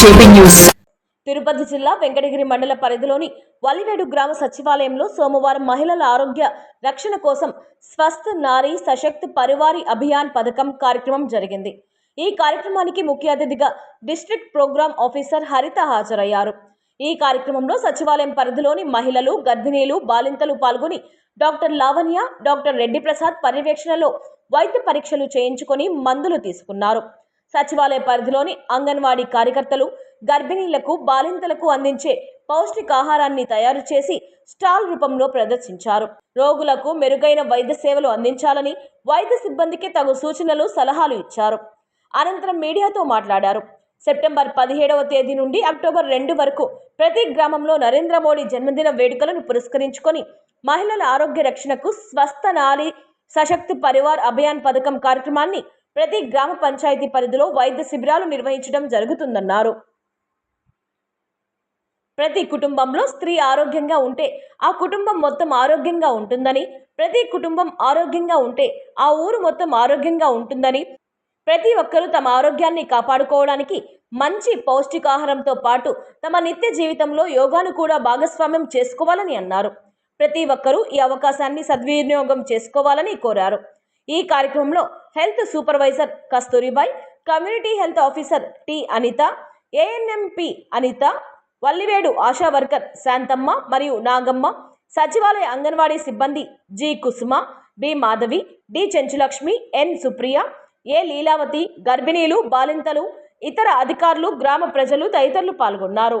JP news. Tirupati జిల్లా వెంకటగిరి మండల పరిధిలోని వలివేడు గ్రామ సచివాలయంలో సోమవారం మహిళల ఆరోగ్య రక్షణ కోసం స్వస్థ నారీ సశక్త్ పరివారి అభియాన్ పథకం కార్యక్రమం జరిగింది. ఈ కార్యక్రమానికి ముఖ్య అతిథిగా డిస్ట్రిక్ట్ ప్రోగ్రామ్ ఆఫీసర్ హరిత హాజరయ్యారు. ఈ కార్యక్రమంలో సచివాలయం పరిధిలోని మహిళలు గర్భిణీలు బాలింతలు పాల్గొని డాక్టర్ లావణ్య డాక్టర్ రెడ్డి ప్రసాద్ పర్యవేక్షణలో వైద్య పరీక్షలు చేయించుకొని మందులు తీసుకున్నారు. సచివాలయ పరిధిలోని అంగన్వాడీ కార్యకర్తలు గర్భిణీలకు బాలింతలకు అందించే పౌష్టికాహారాన్ని తయారు చేసి స్టాల్ రూపంలో ప్రదర్శించారు. రోగులకు మెరుగైన వైద్య సేవలు అందించాలని వైద్య సిబ్బందికి తగు సూచనలు సలహాలు ఇచ్చారు. అనంతరం మీడియాతో మాట్లాడారు. సెప్టెంబర్ పదిహేడవ తేదీ నుండి అక్టోబర్ రెండు వరకు ప్రతి గ్రామంలో నరేంద్ర మోడీ జన్మదిన వేడుకలను పురస్కరించుకొని మహిళల ఆరోగ్య రక్షణకు స్వస్థ నారీ సశక్తి పరివార్ అభియాన్ పథకం కార్యక్రమాన్ని ప్రతి గ్రామ పంచాయతీ పరిధిలో వైద్య శిబిరాలు నిర్వహించడం జరుగుతుందన్నారు. ప్రతి కుటుంబంలో స్త్రీ ఆరోగ్యంగా ఉంటే ఆ కుటుంబం మొత్తం ఆరోగ్యంగా ఉంటుందని ప్రతి కుటుంబం ఆరోగ్యంగా ఉంటే ఆ ఊరు మొత్తం ఆరోగ్యంగా ఉంటుందని ప్రతి ఒక్కరూ తమ ఆరోగ్యాన్ని కాపాడుకోవడానికి మంచి పౌష్టికాహారంతో పాటు తమ నిత్య జీవితంలో యోగాను కూడా భాగస్వామ్యం చేసుకోవాలని అన్నారు. ప్రతి ఒక్కరూ ఈ అవకాశాన్ని సద్వినియోగం చేసుకోవాలని కోరారు. ఈ కార్యక్రమంలో health supervisor Kasturibai community health officer T Anitha A N M P Anitha Vallivedu ASHA worker Santhamma మరియు నాగమ్మ సచివాలయ అంగన్వాడీ సిబ్బంది G Kusuma B Madhavi D Chenchulakshmi N Supriya A Leelavathi గర్భిణీలు బాలింతలు ఇతర అధికారులు గ్రామ ప్రజలు తదితరులు పాల్గొన్నారు.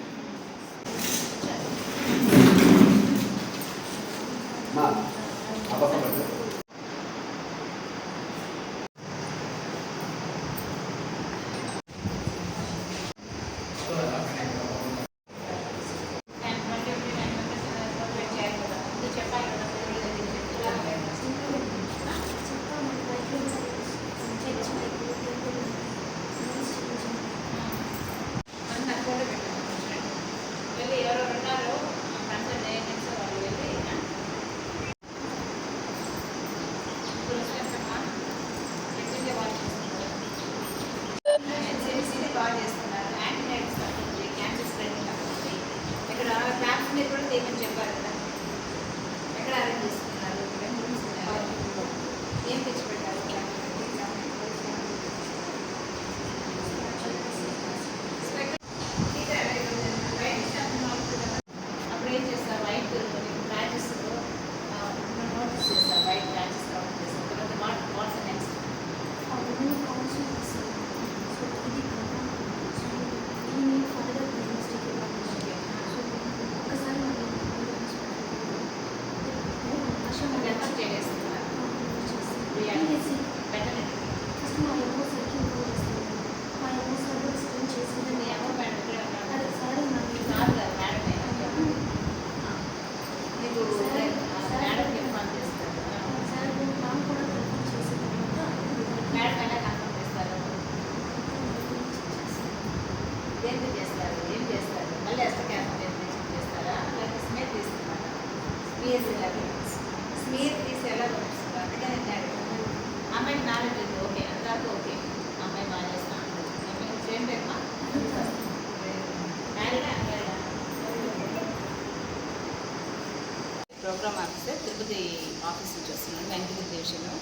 చేస్తున్నాను బ్యాంకింగ్ వస్తున్నాను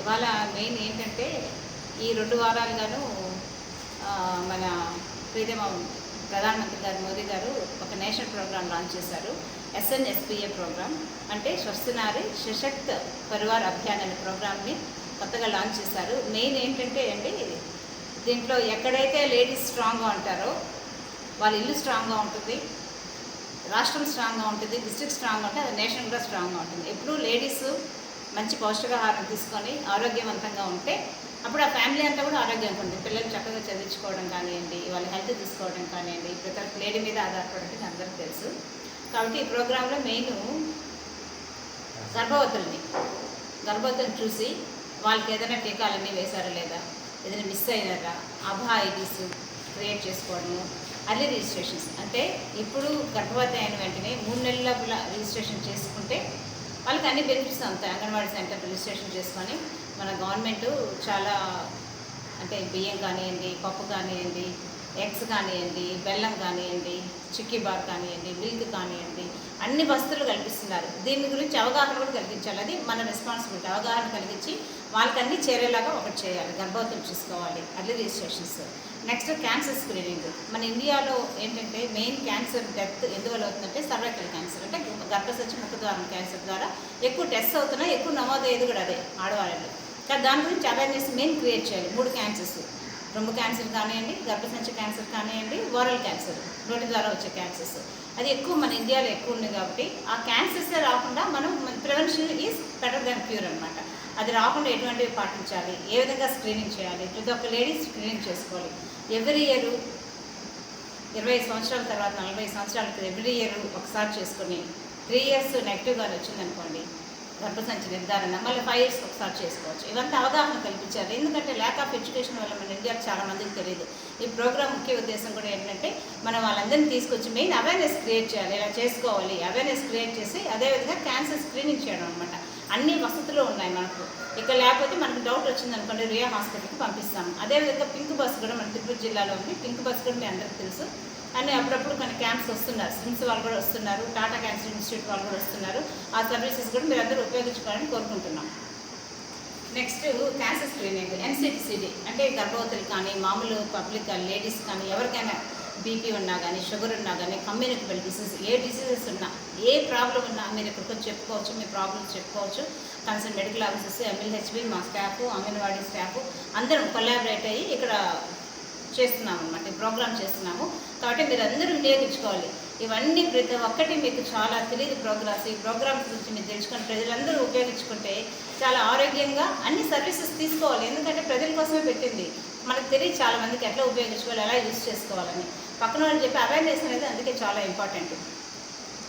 ఇవాళ మెయిన్ ఏంటంటే ఈ రెండు వారాలుగాను మన ప్రీతమ ప్రధానమంత్రి గారు మోదీ గారు ఒక నేషనల్ ప్రోగ్రామ్ లాంచ్ చేశారు. ఎస్ఎన్ఎస్పిఏ ప్రోగ్రామ్ అంటే స్వస్థనారి సశక్త్ పరివార్ అభియాన్ అనే ప్రోగ్రామ్ని కొత్తగా లాంచ్ చేశారు. మెయిన్ ఏంటంటే అండి దీంట్లో ఎక్కడైతే లేడీస్ స్ట్రాంగ్గా ఉంటారో వాళ్ళ ఇల్లు స్ట్రాంగ్గా ఉంటుంది రాష్ట్రం స్ట్రాంగ్గా ఉంటుంది డిస్ట్రిక్ట్ స్ట్రాంగ్గా ఉంటుంది అది నేషన్ కూడా స్ట్రాంగ్గా ఉంటుంది. ఎప్పుడూ లేడీస్ మంచి పౌష్టికాహారం తీసుకొని ఆరోగ్యవంతంగా ఉంటే అప్పుడు ఆ ఫ్యామిలీ అంతా కూడా ఆరోగ్యంగా ఉంటుంది. పిల్లలు చక్కగా చదివించుకోవడం కానివ్వండి వాళ్ళ హెల్త్ తీసుకోవడం కానివ్వండి ప్రతి ఒక్క లేడీ మీద ఆధారపడటం అందరికీ తెలుసు. కాబట్టి ఈ ప్రోగ్రాంలో మెయిన్ గర్భవతుల్ని గర్భవతులను చూసి వాళ్ళకి ఏదైనా టీకాలన్నీ వేశారా లేదా ఏదైనా మిస్ అయినారా అభా ఐడీస్ క్రియేట్ చేసుకోవడము అర్లీ రిజిస్ట్రేషన్స్ అంటే ఇప్పుడు గర్భవతి అయిన వెంటనే మూడు నెలల రిజిస్ట్రేషన్ చేసుకుంటే వాళ్ళకి అన్ని బెనిఫిట్స్ ఉంటాయి అంగన్వాడీ సెంటర్ రిజిస్ట్రేషన్ చేసుకొని మన గవర్నమెంట్ చాలా అంటే బియ్యం కానివ్వండి పప్పు కానివ్వండి ఎగ్స్ కానివ్వండి బెల్లం కానివ్వండి చిక్కీ బార్ కానివ్వండి మిల్క్ కానివ్వండి అన్ని వస్తువులు కల్పిస్తున్నారు. దీని గురించి అవగాహన కూడా కలిగించాలి అది మన రెస్పాన్సిబిలిటీ అవగాహన కలిగించి వాళ్ళకి అన్ని చేరేలాగా ఒకటి చేయాలి. గర్భవతులు చూసుకోవాలి. Early registrations. Next cancer screening మన ఇండియాలో ఏంటంటే మెయిన్ క్యాన్సర్ డెత్ ఎందువల్ల అవుతుందంటే సర్వైకల్ క్యాన్సర్ అంటే గర్భసంచి ముఖద్వారం క్యాన్సర్ ద్వారా ఎక్కువ టెస్ట్ అవుతున్నాయి ఎక్కువ నమోదయ్యేది కూడా అదే ఆడవాళ్ళు కానీ దాని గురించి అవేర్నెస్ మెయిన్ క్రియేట్ చేయాలి. మూడు క్యాన్సర్స్ రొమ్ము క్యాన్సర్ కానివ్వండి గర్భసంచి క్యాన్సర్ కానివ్వండి ఓరల్ క్యాన్సర్ నోటి ద్వారా వచ్చే క్యాన్సర్స్ అది ఎక్కువ మన ఇండియాలో ఎక్కువ ఉంది కాబట్టి ఆ క్యాన్సర్సే రాకుండా మనం prevention is better than cure అనమాట అది రాకుండా ఎటువంటివి పాటించాలి? ఏ విధంగా స్క్రీనింగ్ చేయాలి? ప్రతి ఒక్క లేడీస్ స్క్రీనింగ్ చేసుకోవాలి. ఎవ్రీ ఇయర్ ఇరవై సంవత్సరాల తర్వాత నలభై సంవత్సరాలకి ఎవ్రీ ఇయర్ ఒకసారి చేసుకొని త్రీ ఇయర్స్ నెగిటివ్గా వచ్చిందనుకోండి గర్భసంచి నిర్ధారణ మళ్ళీ ఫైవ్ ఇయర్స్ ఒకసారి చేసుకోవచ్చు. ఇవంతా అవగాహన కల్పించాలి. ఎందుకంటే ల్యాక్ ఆఫ్ ఎడ్యుకేషన్ వల్ల మన ఇండియాకి చాలా మందికి తెలియదు ఈ ప్రోగ్రామ్ ముఖ్య ఉద్దేశం కూడా ఏంటంటే మనం వాళ్ళందరినీ తీసుకొచ్చి మెయిన్ అవేర్నెస్ క్రియేట్ చేయాలి. ఇలా చేసుకోవాలి. అవేర్నెస్ క్రియేట్ చేసి అదేవిధంగా క్యాన్సర్ స్క్రీనింగ్ చేయడం అనమాట అన్ని వసతులు ఉన్నాయి మనకు. ఇక్కడ లేకపోతే మనకు డౌట్ వచ్చింది అనుకోండి రియా హాస్పిటల్కి పంపిస్తాము. అదేవిధంగా పింక్ బస్ కూడా మన తిరుపతి జిల్లాలో ఉంది. పింక్ బస్ కూడా మీ అందరికీ తెలుసు. అని అప్పుడప్పుడు కొన్ని క్యాంప్స్ వస్తున్నారు. స్విమ్స్ వాళ్ళు కూడా వస్తున్నారు. టాటా క్యాన్సర్ ఇన్స్టిట్యూట్ వాళ్ళు కూడా వస్తున్నారు. ఆ సర్వీసెస్ కూడా మీరు అందరూ ఉపయోగించుకోవాలని కోరుకుంటున్నాం. Next cancer screening. ఎన్సిటిసిడి అంటే గర్భవతులు కానీ మామూలు పబ్లిక్ కానీ లేడీస్ కానీ ఎవరికైనా బీపీ ఉన్నా కానీ షుగర్ ఉన్నా కానీ కమ్యూనికబుల్ డిసీజ్ ఏ డిసీజెస్ ఉన్నా ఏ ప్రాబ్లం ఉన్నా మీరు ఇక్కడికి వచ్చి చెప్పుకోవచ్చు మీ ప్రాబ్లమ్స్ చెప్పుకోవచ్చు. Concern medical officers M L H B మా స్టాఫ్ అంగన్వాడీ స్టాఫ్ అందరం కొలాబరేట్ అయ్యి ఇక్కడ చేస్తున్నాము అనమాట ఈ ప్రోగ్రామ్ చేస్తున్నాము. కాబట్టి మీరు అందరూ వినియోగించుకోవాలి ఇవన్నీ ప్రతి ఒక్కటి మీకు చాలా తెలియదు ప్రోగ్రామ్స్. ఈ ప్రోగ్రామ్స్ గురించి మీరు తెలుసుకొని ప్రజలందరూ ఉపయోగించుకుంటే చాలా ఆరోగ్యంగా అన్ని సర్వీసెస్ తీసుకోవాలి. ఎందుకంటే ప్రజల కోసమే పెట్టింది. మనకు తెలియదు చాలా మందికి ఎట్లా ఉపయోగించుకోవాలి ఎలా యూజ్ చేసుకోవాలని. పక్కన వాళ్ళు చెప్పి అవేర్నెస్ అనేది అందుకే చాలా ఇంపార్టెంట్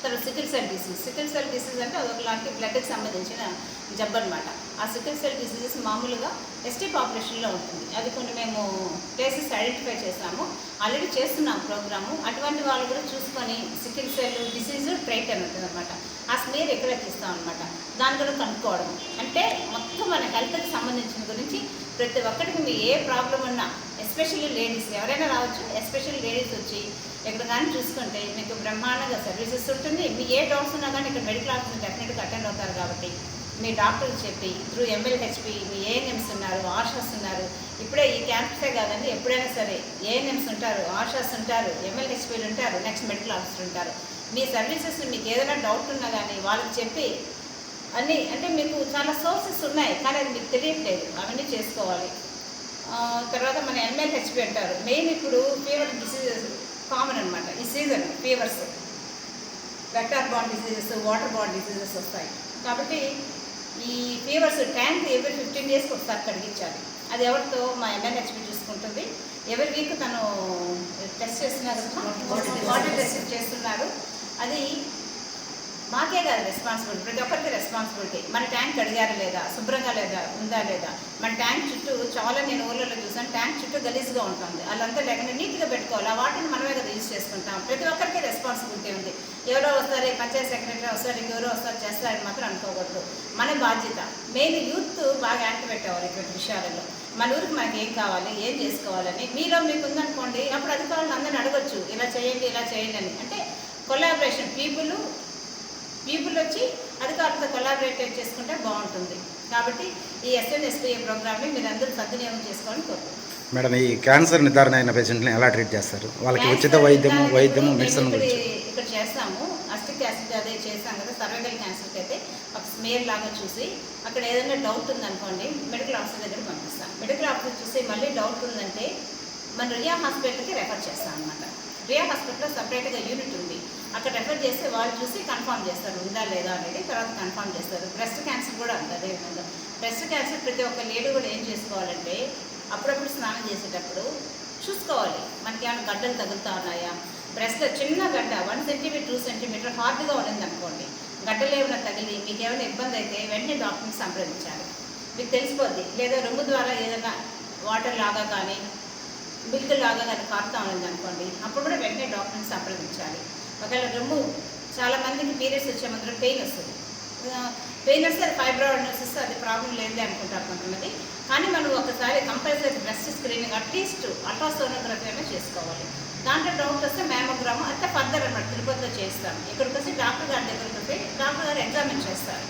తర్వాత sickle cell disease sickle cell disease అంటే అదొకలాంటి బ్లడ్కి సంబంధించిన జబ్బు అనమాట ఆ సికిల్ సెల్ డిసీజెస్ మామూలుగా ఎస్టీ పాపులేషన్లో ఉంటుంది. అది కొన్ని మేము ప్లేసెస్ ఐడెంటిఫై చేసాము. ఆల్రెడీ చేస్తున్నాం ప్రోగ్రాము అటువంటి వాళ్ళు కూడా చూసుకొని సికిల్ సెల్ డిసీజ్ ట్రైట్ అని ఉంటుంది అనమాట ఆ స్మేర్ ఎక్కడ తీస్తాం అనమాట దాని కూడా కనుక్కోవడం అంటే మొత్తం మన హెల్త్కి సంబంధించిన గురించి ప్రతి ఒక్కరికి మీ ఏ ప్రాబ్లం ఉన్నా ఎస్పెషల్లీ లేడీస్ ఎవరైనా రావచ్చు ఎస్పెషల్లీ లేడీస్ వచ్చి ఎక్కడ కానీ చూసుకుంటే మీకు బ్రహ్మాండంగా సర్వీసెస్ ఉంటుంది. మీ ఏ డౌట్స్ ఉన్నా కానీ ఇక్కడ మెడికల్ ఆఫీస్ డెఫినెట్గా అటెండ్ అవుతారు కాబట్టి మీ డాక్టర్లు చెప్పి త్రూ ఎంఎల్హెచ్పి మీ ఏఎన్ఎంస్ ఉన్నారు ఆర్షస్ ఉన్నారు. ఇప్పుడే ఈ క్యాంప్సే కాదండి ఎప్పుడైనా సరే ఏఎన్ఎంస్ ఉంటారు ఆర్షస్ ఉంటారు ఎంఎల్హెచ్పీలు ఉంటారు నెక్స్ట్ మెడికల్ ఆఫీసర్ ఉంటారు. మీ సర్వీసెస్ మీకు ఏదైనా డౌట్ ఉన్నా కానీ వాళ్ళకి చెప్పి అన్నీ అంటే మీకు చాలా సోర్సెస్ ఉన్నాయి కానీ అది మీకు తెలియట్లేదు. అవన్నీ చేసుకోవాలి. తర్వాత మన ఎంఎల్హెచ్పి అంటారు. మెయిన్ ఇప్పుడు ఫీవర్ డిసీజెస్ కామన్ అనమాట ఈ season fevers vector bond diseases water bond diseases వస్తాయి. కాబట్టి ఈ ఫీవర్స్ ట్యాంక్ ఎవ్రీ ఫిఫ్టీన్ డేస్కి ఒకసారి కడిగించాలి. అది ఎవరితో? మా ఎంఎల్హెచ్పి చూసుకుంటుంది. ఎవరి వీక్ తను టెస్ట్ చేస్తున్నారు. వాటర్ టెస్ట్ చేస్తున్నారు. అది మాకే కాదు రెస్పాన్సిబిలిటీ ప్రతి ఒక్కరికి రెస్పాన్సిబిలిటీ మన ట్యాంక్ కడిగారా లేదా? శుభ్రంగా లేదా? ఉందా లేదా? మన ట్యాంక్ చుట్టూ చాలా నేను ఊళ్ళలో చూసాను ట్యాంక్ చుట్టూ గలీజ్గా ఉంటుంది. వాళ్ళంతా లేకుండా నీట్గా పెట్టుకోవాలి. ఆ వాటిని మనమే కదా యూజ్ చేసుకుంటాం. ప్రతి ఒక్కరికి రెస్పాన్సిబిలిటీ ఉంది. ఎవరో వస్తారు పంచాయత్ సెక్రటరీ వస్తారు ఇంకెవరో వస్తారు చేస్తారని మాత్రం అనుకోకూడదు. మన బాధ్యత. మెయిన్ యూత్ బాగా యాక్ట్ అవ్వాలి ఇటువంటి విషయాలలో. మన ఊరికి మనకి ఏం కావాలి ఏం చేసుకోవాలని. మీలో మీకు ఉందనుకోండి అప్పుడు అధికారులు అందరిని అడగొచ్చు. ఇలా చేయండి ఇలా చేయండి అని. అంటే కొలాబరేషన్ పీపుల్ పీపుల్ వచ్చి అధికారులతో కొలాబరేట్ చేసుకుంటే బాగుంటుంది. కాబట్టి ఈ ఎస్ఎన్ఎస్పీఏ ప్రోగ్రామ్ని మీరు అందరూ సద్వినియోగం చేసుకోవాలని కోరుకుంటున్నాను మేడం ఈ క్యాన్సర్ నిర్ధారణ అయిన పేషెంట్ని ఎలా ట్రీట్ చేస్తారు? వాళ్ళకి ఉచిత వైద్యము వైద్యము మెడిసిన్ ఇక్కడ గురించి. ఇక్కడ చేస్తాము. అస్టిక్ యాసిడ్ అదే చేస్తాం కదా సర్వైకల్ క్యాన్సర్కి అయితే ఒక స్మేర్ లాగా చూసి అక్కడ ఏదైనా డౌట్ ఉందనుకోండి మెడికల్ ఆఫీసర్ దగ్గర పంపిస్తాం. మెడికల్ ఆఫీసర్ చూసి మళ్ళీ డౌట్ ఉందంటే మన రియా హాస్పిటల్కి రెఫర్ చేస్తాం అనమాట రియా హాస్పిటల్లో సపరేట్గా యూనిట్ ఉంది. అక్కడ రెఫర్ చేస్తే వాళ్ళు చూసి కన్ఫామ్ చేస్తారు ఉందా లేదా అనేది తర్వాత కన్ఫామ్ చేస్తారు. బ్రెస్ట్ క్యాన్సర్ కూడా ఉంది అదేవిధంగా బ్రెస్ట్ క్యాన్సర్ ప్రతి ఒక్క లేడీ కూడా ఏం చేసుకోవాలంటే అప్పుడప్పుడు స్నానం చేసేటప్పుడు చూసుకోవాలి. మనకి ఏమైనా గడ్డలు తగులుతా ఉన్నాయా? బ్రెస్ట్లో చిన్న గడ్డ వన్ సెంటీమీటర్ టూ సెంటీమీటర్ హార్డ్గా ఉండింది అనుకోండి గడ్డలు ఏమైనా తగిలి మీకు ఏమైనా ఇబ్బంది అయితే వెంటనే డాక్టర్ని సంప్రదించాలి. మీకు తెలిసిపోద్ది. లేదా రొమ్ము ద్వారా ఏదైనా వాటర్ లాగా కానీ బిల్లు లాగా కానీ కారుతా ఉన్నది అనుకోండి అప్పుడు కూడా వెంటనే డాక్టర్ని సంప్రదించాలి ఒకవేళ రొమ్ము చాలామందికి పీరియడ్స్ వచ్చే ముందర పెయిన్ వస్తుంది. పెయిన్ వస్తే అది ఫైబ్రాయిడ్నెస్ వస్తే అది ప్రాబ్లం లేదే అనుకుంటారు కొంతమంది కానీ మనం ఒకసారి compulsory breast screening at least ultrasonography అయినా చేసుకోవాలి. దాంట్లో డౌట్ వస్తే మ్యామోగ్రామ్ అయితే ఫర్దర్ అన్నమాట తిరుపతిలో చేస్తాం. ఇక్కడికి వచ్చి డాక్టర్ గారి దగ్గరికి వస్తే డాక్టర్ గారు ఎగ్జామిన్ చేస్తారు.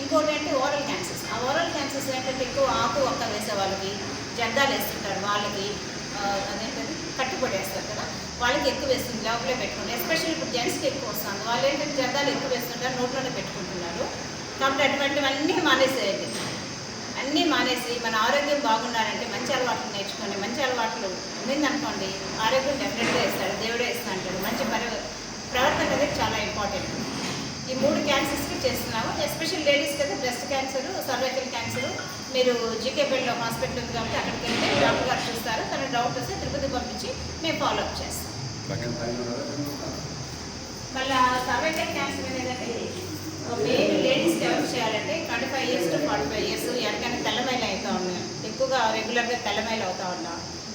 ఇంకోటి అంటే ఓరల్ క్యాన్సర్స్ ఆ ఓరల్ క్యాన్సర్స్ ఏంటంటే ఎక్కువ ఆకు ఒక్క వేసే వాళ్ళకి జద్దాలు వేస్తుంటారు వాళ్ళకి. అదేంటది కట్టుబడేస్తారు కదా వాళ్ళకి ఎక్కువ వేస్తుంది లోపలే పెట్టుకుంటారు ఎస్పెషల్లీ ఇప్పుడు జెంట్స్కి ఎక్కువ వస్తుంది. వాళ్ళు ఏంటంటే జర్దాలు ఎక్కువ వేస్తుంటారు నోట్లోనే పెట్టుకుంటున్నారు. కాబట్టి అటువంటివన్నీ మానేసేయండి. అన్నీ మానేసి మన ఆరోగ్యం బాగుండాలంటే మంచి అలవాట్లు నేర్చుకోండి. మంచి అలవాట్లు ఉండిందనుకోండి ఆరోగ్యం డెఫినెట్గా ఇస్తాడు దేవుడే ఇస్తా అంటాడు. మంచి పరి ప్రవర్తన అనేది చాలా ఇంపార్టెంట్ ఈ మూడు క్యాన్సర్స్కి చేస్తున్నాము. ఎస్పెషల్ లేడీస్కి అయితే బ్రెస్ట్ క్యాన్సర్ సర్వైకల్ క్యాన్సర్ మీరు జీకేపల్లిలో హాస్పిటల్ ఉంది కాబట్టి అక్కడికి వెళ్తే డాక్టర్ గారు చూస్తారు. తన డౌట్ వస్తే తిరుపతి పంపించి మేము ఫాలో అప్ చేస్తాం. మళ్ళీ సర్వైకల్ క్యాన్సర్ అనేదంటే మెయిన్ లేడీస్కి ఎవరు చేయాలంటే twenty five years to forty five years ఎవరికైనా తెల్లమైలు అవుతా ఉన్నాం. ఎక్కువగా రెగ్యులర్గా తెల్లమైలు అవుతా ఉన్నా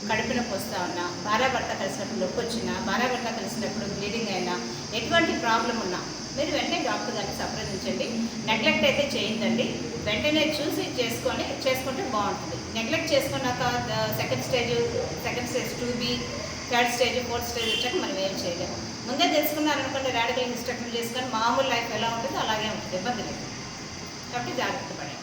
కడుపు నొప్పి వస్తూ ఉన్నా భార్యాభర్త కలిసినప్పుడు నొప్పి వచ్చినా భార్యాభర్త కలిసినప్పుడు బ్లీడింగ్ అయినా ఎటువంటి ప్రాబ్లం ఉన్నా మీరు వెంటనే డాక్టర్ గారిని సంప్రదించండి. నెగ్లెక్ట్ అయితే చేయిందండి వెంటనే చూసి చేసుకొని చేసుకుంటే బాగుంటుంది. నెగ్లెక్ట్ చేసుకున్నాక second stage second stage two B third stage fourth stage వచ్చాక మనం ఏం చేయలేము ముందే తెలుసుకున్నారనుకోండి రాడికల్ ఇన్స్ట్రక్షన్ చేసుకొని మామూలు లైఫ్ ఎలా ఉంటుందో అలాగే ఉంటుంది. ఇబ్బంది లేదు. కాబట్టి జాగ్రత్త పడండి.